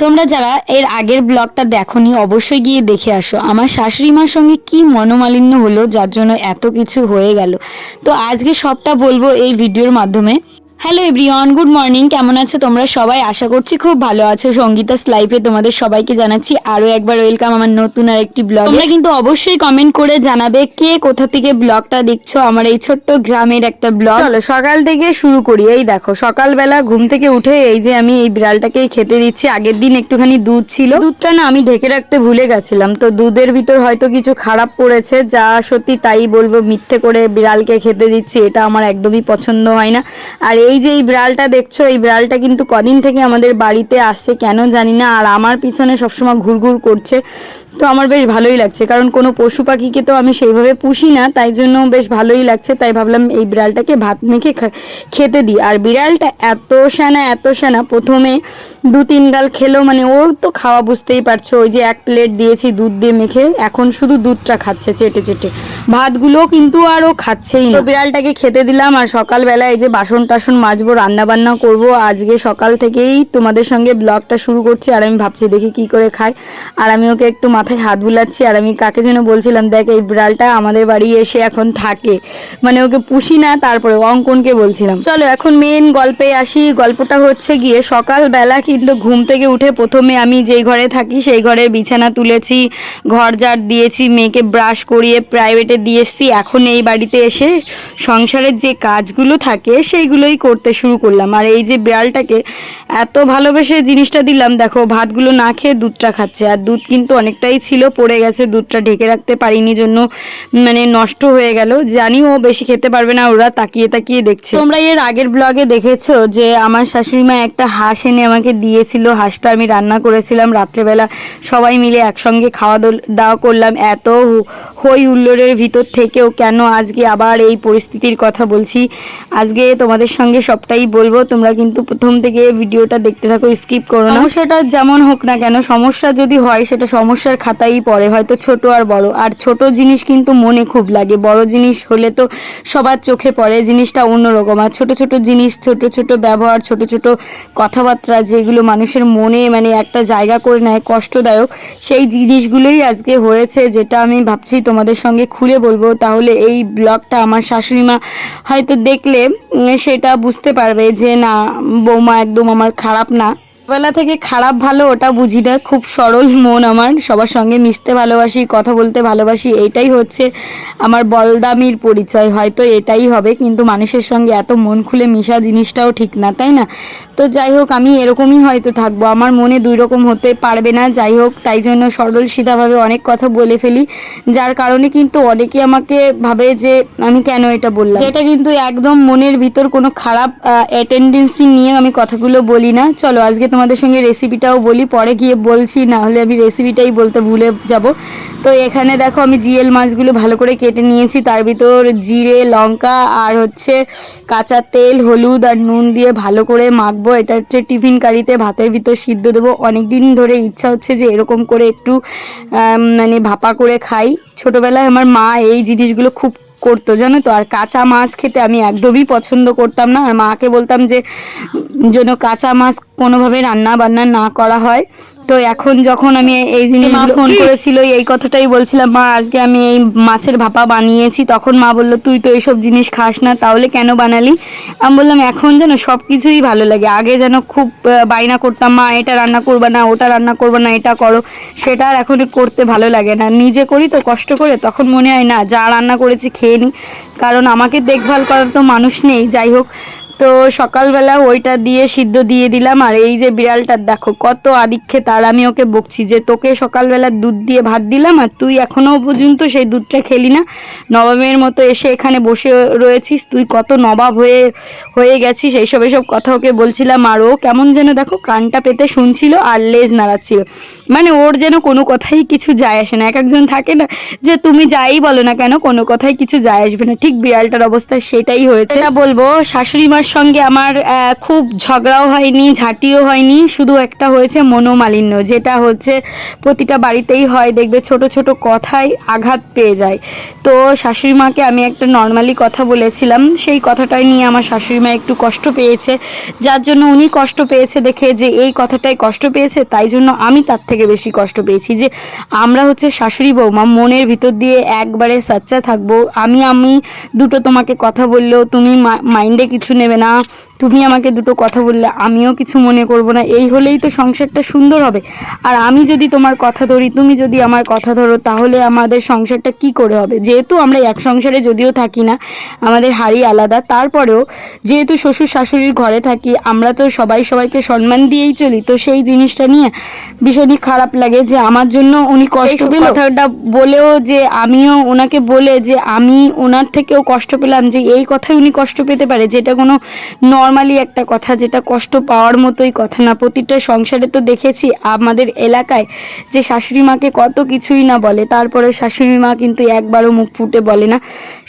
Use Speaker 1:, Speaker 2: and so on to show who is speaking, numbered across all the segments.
Speaker 1: তোমরা যারা এর আগের ব্লগটা দেখোনি, অবশ্যই গিয়ে দেখে আসো। আমার শাশুড়ি মার সঙ্গে কি মনোমালিন্য হলো, যার জন্য এত কিছু হয়ে গেল। তো আজকে সবটা বলব এই ভিডিওর মাধ্যমে। হ্যালো এভরিওয়ান গুড মর্নিং কেমন আছো তোমরা সবাই? আশা করছি খুব ভালো আছো। সঙ্গীতাস লাইফে তোমাদের সবাইকে জানাচ্ছি আরও একবার ওয়েলকাম আমার নতুন আর একটি ব্লগ তোমরা কিন্তু অবশ্যই কমেন্ট করে জানাবে কে কোথা থেকে ব্লগটা দেখছ আমার এই ছোট্ট গ্রামের একটা ব্লগ চলো, সকাল থেকে শুরু করি। এই দেখো, সকালবেলা ঘুম থেকে উঠে এই যে আমি এই বিড়ালটাকে খেতে দিচ্ছি। আগের দিন একটুখানি দুধ ছিল। দুধটা না আমি ঢেকে রাখতে ভুলে গেছিলাম। তো দুধের ভিতর হয়তো কিছু খারাপ পড়েছে। যা সত্যি তাই বলব, মিথ্যে করে বিড়ালকে খেতে দিচ্ছি, এটা আমার একদমই পছন্দ হয় না। আর এই যে এই বিড়ালটা দেখছ, এই বিড়ালটা কিন্তু কদিন থেকে আমাদের বাড়িতে আসছে কেন জানি না, আর আমার পিছনে সবসময় ঘুরঘুর করছে। তো আমার বেশ ভালোই লাগছে, কারণ কোনো পশু পাখিকে তো আমি সেইভাবে পুষি না, তাই জন্য বেশ ভালোই লাগছে, তাই ভাবলাম এই বিড়ালটাকে ভাত মেখে খেতে দিই। আর বিড়ালটা এত সেনা এত সেনা, প্রথমে দু তিন গাল খেলো মানে ওর তো খাওয়া বুঝতেই পারছ, ওই যে এক প্লেট দিয়েছি দুধ দিয়ে মেখে, এখন শুধু দুধটা খাচ্ছে চেটে চেটে। ভাতগুলো কিন্তু আর ও খাচ্ছেই না। বিড়ালটাকে খেতে দিলাম, আর সকালবেলা এই যে বাসন টাসন মাজবো রান্না বান্না করব। আজকে সকাল থেকেই তোমাদের সঙ্গে ব্লগটা শুরু করছি আর আমি ভাবছি দেখি কি করে খাই। আর আমি ওকে একটু মাথায় হাত বুলাচ্ছি আর আমি কাকে যেন বলছিলাম, দেখ, এই বিড়ালটা আমাদের বাড়ি এসে এখন থাকে। মানে ওকে পুষি না, তারপরে অঙ্কনকে বলছিলাম। চলো, এখন মেন গল্পে আসি। গল্পটা হচ্ছে গিয়ে সকালবেলা কিন্তু ঘুম থেকে উঠে প্রথমে আমি যেই ঘরে থাকি, সেই ঘরে বিছানা তুলেছি, ঘর ঝাড় দিয়েছি, মেয়েকে ব্রাশ করিয়ে প্রাইভেটে দিয়ে এসছি। এখন এই বাড়িতে এসে সংসারের যে কাজগুলো থাকে, সেইগুলোই করতে শুরু করলাম। আর এই যে বিড়ালটাকে এত ভালোবেসে জিনিসটা দিলাম, দেখো, ভাতগুলো না খেয়ে দুধটা খাচ্ছে। আর দুধ কিন্তু অনেকটাই ছিল, পড়ে গেছে, দুধটা ঢেকে রাখতে পারিনি জন্য মানে নষ্ট হয়ে গেল। জানি ও বেশি খেতে পারবে না, ওরা তাকিয়ে তাকিয়ে দেখছে। তোমরা এর আগের ব্লগে দেখেছ যে আমার শাশুড়ি মা একটা হাঁস এনে আমাকে দিয়েছিল। হাঁসটা আমি রান্না করেছিলাম রাত্রেবেলা। সবাই মিলে একসঙ্গে খাওয়া দাওয়া করলাম। এত হই হুল্লোড়ের ভিতর থেকেও কেন আজকে আবার এই পরিস্থিতির কথা বলছি। আজকে তোমাদের সঙ্গে সবটাই বলব। তোমরা কিন্তু প্রথম থেকে ভিডিওটা দেখতে থাকো, স্কিপ করো না। সেটা যেমন হোক না কেন, সমস্যা যদি হয়, সেটা সমস্যার খাতাই পড়ে, হয়তো ছোট আর বড়। আর ছোট জিনিস কিন্তু মনে খুব লাগে, বড় জিনিস হলে তো সবার চোখে পড়ে, জিনিসটা অন্যরকম। আর ছোট ছোট জিনিস, ছোট ছোট ব্যবহার, ছোট ছোট কথাবার্তা, যেগুলো মানুষের মনে মানে একটা জায়গা করে নেয়, কষ্টদায়ক, সেই জিনিসগুলোই আজকে হয়েছে, যেটা আমি ভাবছি তোমাদের সঙ্গে খুলে বলব। তাহলে এই ব্লগটা আমার শাশুড়ি মা হয়তো দেখলে সেটা বুঝতে পারবে যে না বৌমা একদম আমার খারাপ না। বেলা থেকে খারাপ ভালো ওটা বুঝি না, খুব সরল মন আমার, সবার সঙ্গে মিশতে ভালোবাসি, কথা বলতে ভালোবাসি, এইটাই হচ্ছে আমার বলদামির পরিচয়, হয়তো এটাই হবে, কিন্তু মানুষের সঙ্গে এত মন খুলে মিশা জিনিসটাও ঠিক না, তাই না? তো যাই হোক, আমি এরকমই হয়তো থাকব, আমার মনে দুই রকম হতে পারবে না, যাই হোক, তাই জন্য সরল সিধাভাবে অনেক কথা বলে ফেলি, যার কারণে কিন্তু অনেকে আমাকে ভাবে যে আমি কেন এটা বললাম। যেটা কিন্তু একদম মনের ভিতর কোনো খারাপ অ্যাটেন্ডেন্সি নিয়ে আমি কথাগুলো বলি না। চলো, আজকে তোমাদের সঙ্গে রেসিপিটাও বলি, পরে গিয়ে বলছি না হলে আমি রেসিপিটাই বলতে ভুলে যাব। তো এখানে দেখো আমি জিএল মাছগুলো ভালো করে কেটে নিয়েছি, তার ভিতর জিরে, লঙ্কা আর হচ্ছে কাঁচা তেল, হলুদ আর নুন দিয়ে ভালো করে মাখবো। এটা হচ্ছে টিফিন কারিতে ভাতের ভিতর সিদ্ধ দেবো। অনেক দিন ধরে ইচ্ছা হচ্ছে যে এরকম করে একটু মানে ভাপা করে খাই। ছোটোবেলায় আমার মা এই জিনিসগুলো খুব করতো, জানো তো? আর কাঁচা মাছ খেতে আমি একদমই পছন্দ করতাম না। আর মাকে বলতাম যে, যেন কাঁচা মাছ কোনোভাবে রান্না বান্না না করা হয়। তো এখন যখন আমি এই জিনিস মা ফোন করেছিল এই কথাটাই বলছিলাম মা আজকে আমি এই মাছের ভাপা বানিয়েছি। তখন মা বলল তুই তো এইসব জিনিস খাস না তাহলে কেন বানালি? আমি বললাম এখন যেন সব কিছুই ভালো লাগে আগে যেন খুব বায়না করতাম মা এটা রান্না করবে না ওটা রান্না করবে না এটা করো। সেটা আর এখন করতে ভালো লাগে না। নিজে করি তো কষ্ট করে তখন মনে হয় না যা রান্না করেছি খেয়ে নিই কারণ আমাকে দেখভাল করার তো মানুষ নেই যাই হোক। তো সকালবেলা ওইটা দিয়ে সিদ্ধ দিয়ে দিলাম, আর এই যে বিড়ালটার দেখো কত আদিক্ষে তার আমি ওকে বকছি যে তোকে সকালবেলা দুধ দিয়ে ভাত দিলাম, আর তুই এখনও পর্যন্ত সেই দুধটা খেলি না। নবাবের মতো এসে এখানে বসে রয়েছিস, তুই কত নবাব হয়ে হয়ে গেছিস, এইসব এসব কথা ওকে বলছিলাম, আর ও কেমন যেন দেখো কানটা পেতে শুনছিল আর লেজ নাড়াচ্ছিল। মানে ওর যেন কোনো কথাই কিছু যায় আসে না এক একজন থাকে না যে তুমি যাই বলো না কেন, কোনো কথাই কিছু যায় আসবে না। ঠিক বিড়ালটার অবস্থা সেটাই হয়েছে। বলব, শাশুড়ি মার সঙ্গে আমার খুব ঝগড়াও হয়নি, ঝাঁটিও হয়নি। শুধু একটা হয়েছে মনোমালিন্য, যেটা হচ্ছে প্রতিটা বাড়িতেই হয়, দেখবে ছোট ছোট কথায় আঘাত পেয়ে যায়। তো শাশুড়ি মাকে আমি একটা নর্মালি কথা বলেছিলাম, সেই কথাটাই নিয়ে আমার শাশুড়ি মা একটু কষ্ট পেয়েছে। যার জন্য উনি কষ্ট পেয়েছে দেখে যে এই কথাটাই কষ্ট পেয়েছে, তাই জন্য আমি তার থেকে বেশি কষ্ট পেয়েছি যে আমরা হচ্ছে শাশুড়ি বৌমা, মনের ভিতর দিয়ে একবারে সাচ্চা থাকব। আমি আমি দুটো তোমাকে কথা বললেও তুমি মাইন্ডে কিছু নেবে না তুমি আমাকে দুটো কথা বললে আমিও কিছু মনে করব না এই হলেই তো সংসারটা সুন্দর হবে। আর আমি যদি তোমার কথা ধরি তুমি যদি আমার কথা ধরো তাহলে আমাদের সংসারটা কি করে হবে? যেহেতু আমরা এক সংসারে যদিও থাকি না আমাদের হাড়ি আলাদা তারপরেও যেহেতু শ্বশুর শাশুড়ির ঘরে থাকি আমরা তো সবাই সবাইকে সম্মান দিয়েই চলি তো সেই জিনিসটা নিয়ে ভীষণই খারাপ লাগে যে আমার জন্য উনি কষ্ট পেল। কথাটা বলেও যে আমিও ওনাকে বলে যে আমি ওনার থেকেও কষ্ট পেলাম যে এই কথাই উনি কষ্ট পেতে পারে যেটা কোনো নর্মালি একটা কথা যেটা কষ্ট পাওয়ার মতোই কথা না। প্রতিটা সংসারে তো দেখেছি আমাদের এলাকায় যে শাশুড়ি মাকে কত কিছুই না বলে, তারপরে শাশুড়ি মা কিন্তু একবারও মুখ ফুটে বলে না।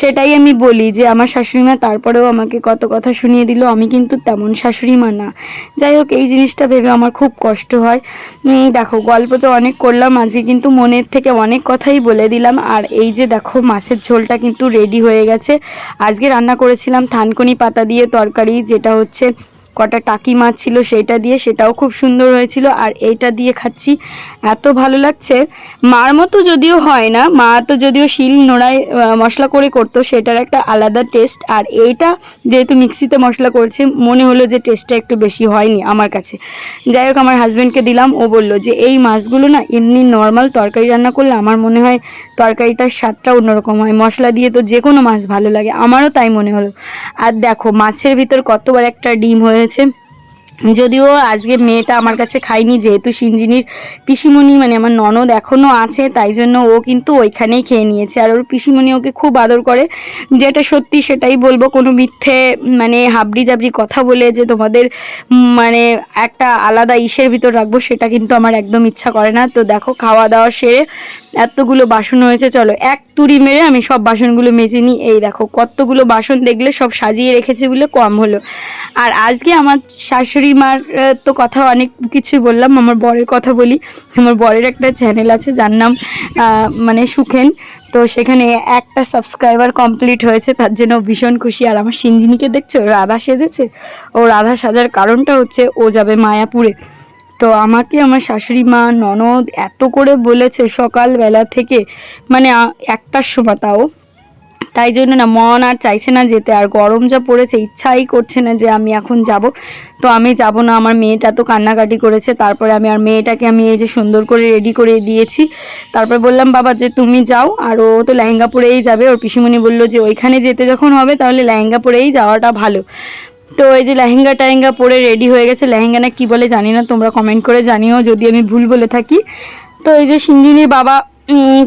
Speaker 1: সেটাই আমি বলি যে আমার শাশুড়ি মা তারপরেও আমাকে কত কথা শুনিয়ে দিল, আমি কিন্তু তেমন শাশুড়ি মা না। যাই হোক, এই জিনিসটা ভেবে আমার খুব কষ্ট হয়। দেখো, গল্প তো অনেক করলাম, আজকে কিন্তু মনের থেকে অনেক কথাই বলে দিলাম। আর এই যে দেখো, মাছের ঝোলটা কিন্তু রেডি হয়ে গেছে। আজকে রান্না করেছিলাম থানকুনি পাতা দিয়ে তরকারি যেটা হচ্ছে কটা টাকি মাছ ছিল সেটা দিয়ে সেটাও খুব সুন্দর হয়েছিল আর এইটা দিয়ে খাচ্ছি। এত ভালো লাগছে। মার মতো যদিও হয় না, মা তো যদিও শিল নোড়ায় মশলা করে করতো, সেটার একটা আলাদা টেস্ট আর এইটা যেহেতু মিক্সিতে মশলা করছে, মনে হলো যে টেস্টটা একটু বেশি হয়নি আমার কাছে। যাই হোক, আমার হাজব্যান্ডকে দিলাম, ও বলল যে, এই মাছগুলো না এমনি নর্মাল তরকারি রান্না করলে আমার মনে হয় তরকারিটার স্বাদটা অন্যরকম হয়। মশলা দিয়ে তো যে কোনো মাছ ভালো লাগে, আমারও তাই মনে হলো। আর দেখো, মাছের ভিতর কতবার একটা ডিম হয়েছে için যদিও আজকে মেয়েটা আমার কাছে খায়নি, যেহেতু সিঞ্জিনির পিসিমণি মানে আমার ননদ এখনও আছে, তাই জন্য ও কিন্তু ওইখানেই খেয়ে নিয়েছে। আর ওর পিসিমণি ওকে খুব আদর করে। যেটা সত্যি সেটাই বলব, কোনো মিথ্যে মানে হাবড়ি জাবড়ি কথা বলে যে তোমাদের মানে একটা আলাদা ইসের ভিতর রাখব, সেটা কিন্তু আমার একদম ইচ্ছা করে না। তো দেখো খাওয়া দাওয়া সেরে এতগুলো বাসন হয়েছে, চলো এক তুড়ি মেরে আমি সব বাসনগুলো মেজে নিই। এই দেখো, কতগুলো বাসন দেখলে সব সাজিয়ে রেখেছে বলে কম হলো। আর আজকে আমার শাশুড়ি মার তো কথা অনেক কিছুই বললাম, আমার বরের কথা বলি। আমার বরের একটা চ্যানেল আছে, যার নাম মানে সুখেন। তো সেখানে একটা সাবস্ক্রাইবার কমপ্লিট হয়েছে, তার জন্য ভীষণ খুশি। আর আমার সিঞ্জিনিকে দেখছ? রাধা সেজেছে? ও রাধা সাজার কারণটা হচ্ছে, ও যাবে মায়াপুরে। তো আমাকে আমার শাশুড়ি মা, ননদ, এত করে বলেছে সকালবেলা থেকে। মানে একটার সময় তাও। তাই জন্য না মন আর চাইছে না যেতে, আর গরম যা পড়েছে, ইচ্ছাই করছে না যে আমি এখন যাব। তো আমি যাব না, আমার মেয়েটা তো কান্নাকাটি করেছে, তারপরে আমি আর মেয়েটাকে আমি এই যে সুন্দর করে রেডি করে দিয়েছি। তারপরে বললাম, বাবা, যে তুমি যাও। আর ও তো লেহেঙ্গা পরেই যাবে, ওর পিসিমণি বলল যে ওইখানে যেতে যখন হবে, তাহলে লেহেঙ্গা পরেই যাওয়াটা ভালো। তো এই যে লেহেঙ্গা টেহেঙ্গা পরে রেডি হয়ে গেছে। লেহেঙ্গা না কী বলে জানি না, তোমরা কমেন্ট করে জানিও, যদি আমি ভুল বলে থাকি। তো এই যে সিঞ্জিনির বাবা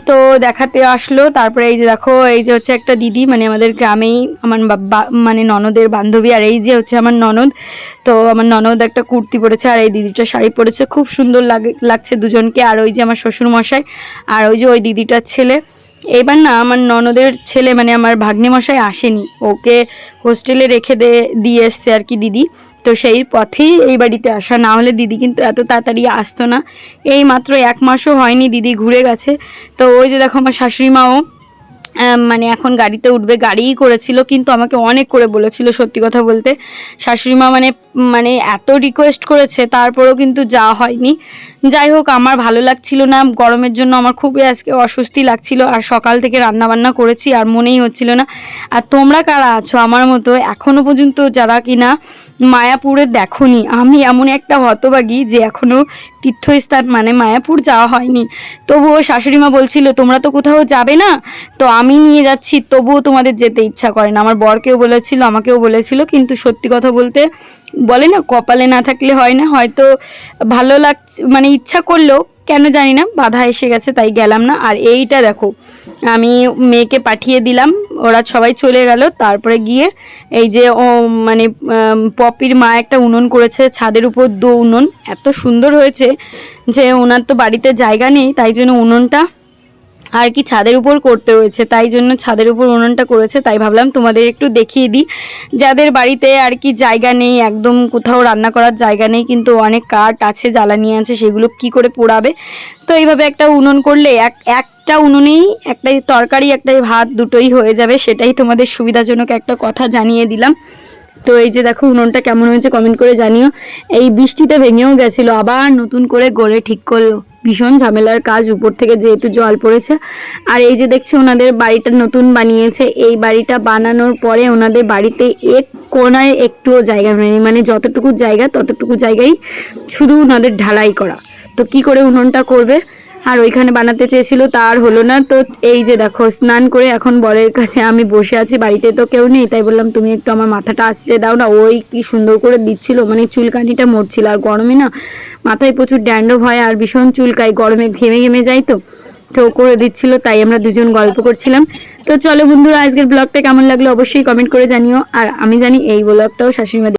Speaker 1: তো দেখাতে আসলো। তারপরে এই যে দেখো, এই যে হচ্ছে একটা দিদি মানে আমাদের গ্রামেই আমার মানে ননদের বান্ধবী, আর এই যে হচ্ছে আমার ননদ, তো আমার ননদ একটা কুর্তি পরেছে আর এই দিদিটা শাড়ি পরেছে। খুব সুন্দর লাগে, লাগছে দুজনকে, আর ওই যে আমার শ্বশুরমশাই, আর ওই যে ওই দিদিটার ছেলে। এবার না আমার ননদের ছেলে মানে আমার ভাগ্নে মশাই আসেনি। ওকে হোস্টেলে রেখে দে, দিয়ে এসছে আর কি দিদি। তো সেই পথেই এই বাড়িতে আসা। না হলে দিদি কিন্তু এত তাড়াতাড়ি আসতো না। এই মাত্র এক মাসও হয়নি দিদি ঘুরে গেছে। তো ওই যে দেখো আমার শাশুড়ি মাও মানে এখন গাড়িতে উঠবে। গাড়িই করেছিল, কিন্তু আমাকে অনেক করে বলেছিল সত্যি কথা বলতে। শাশুড়ি মা মানে মানে এত রিকোয়েস্ট করেছে, তারপরেও কিন্তু যাওয়া হয়নি। যাই হোক, আমার ভালো লাগছিল না। গরমের জন্য আমার খুবই আজকে অস্বস্তি লাগছিল। আর সকাল থেকে রান্না বান্না করেছি, আর মনেই হচ্ছিল না। আর তোমরা কারা আছো আমার মতো এখনও পর্যন্ত যারা কিনা মায়াপুরে দেখোনি? আমি এমন একটা হতবাগী যে এখনও তীর্থস্থান মানে মায়াপুর যাওয়া হয়নি। তবুও শাশুড়ি মা বলছিল, তোমরা তো কোথাও যাবে না? তো আমি নিয়ে যাচ্ছি, তবুও তোমাদের যেতে ইচ্ছা করে না। আমার বরকেও বলেছিল, আমাকেও বলেছিল, কিন্তু সত্যি কথা বলতে বলে না, কপালে না থাকলে হয় না। হয়তো ভালো লাগছে মানে ইচ্ছা করল কেন জানি না, বাধা এসে গেছে, তাই গেলাম না। আর এইটা দেখো, আমি মেয়েকে পাঠিয়ে দিলাম, ওরা সবাই চলে গেল, তারপরে গিয়ে এই যে, ও মানে পপির মা একটা উনুন করেছে, ছাদের উপর দো উনুন, এত সুন্দর হয়েছে যে ওনার তো বাড়িতে জায়গা নেই, তাই জন্য উনুনটা আর কি ছাদের উপর করতে হয়েছে, তাই জন্য ছাদের উপর উনুনটা করেছে, তাই ভাবলাম তোমাদের একটু দেখিয়ে দিই। যাদের বাড়িতে আর কি জায়গা নেই, একদম কোথাও রান্না করার জায়গা নেই, কিন্তু অনেক কাঠ আছে, জ্বালানি আছে, সেগুলো কি করে পোড়াবে? তো এইভাবে একটা উনুন করলে এক এক একটা উনুনেই একটাই তরকারি একটাই ভাত দুটোই হয়ে যাবে, সেটাই তোমাদের সুবিধাজনক একটা কথা জানিয়ে দিলাম। তো এই যে দেখো উনুনটা কেমন হয়েছে কমেন্ট করে জানিও। এই বৃষ্টিতে ভেঙেও গেছিল, আবার নতুন করে গড়ে ঠিক করল। ভীষণ ঝামেলার কাজ উপর থেকে যেহেতু জল পড়েছে। আর এই যে দেখছ, ওনাদের বাড়িটা নতুন বানিয়েছে। এই বাড়িটা বানানোর পরে ওনাদের বাড়িতে এক কোনায় একটুও জায়গা নেই। মানে যতটুকু জায়গা, ততটুকু জায়গায় শুধু ওনাদের ঢালাই করা। তো কি করে উনুনটা করবে? আর ওইখানে বানাতে চেয়েছিল, তার হলো না। তো এই যে দেখো, স্নান করে এখন বরের কাছে আমি বসে আছি, বাড়িতে তো কেউ নেই, তাই বললাম, তুমি একটু আমার মাথাটা আঁচড়ে দাও না। ওই কি সুন্দর করে দিচ্ছিল মানে চুলকানিটা মরছিল, আর গরমে না মাথায় প্রচুর ড্যান্ডো হয় আর ভীষণ চুলকায়, গরমে ঘেমে ঘেমে যাই তো। তো করে দিচ্ছিল, তাই আমরা দুজন গল্প করছিলাম। তো চলো বন্ধুরা, আজকের ব্লগটা কেমন লাগল অবশ্যই কমেন্ট করে জানিও। আর আমি জানি এই ব্লগটাও শাশুড়ি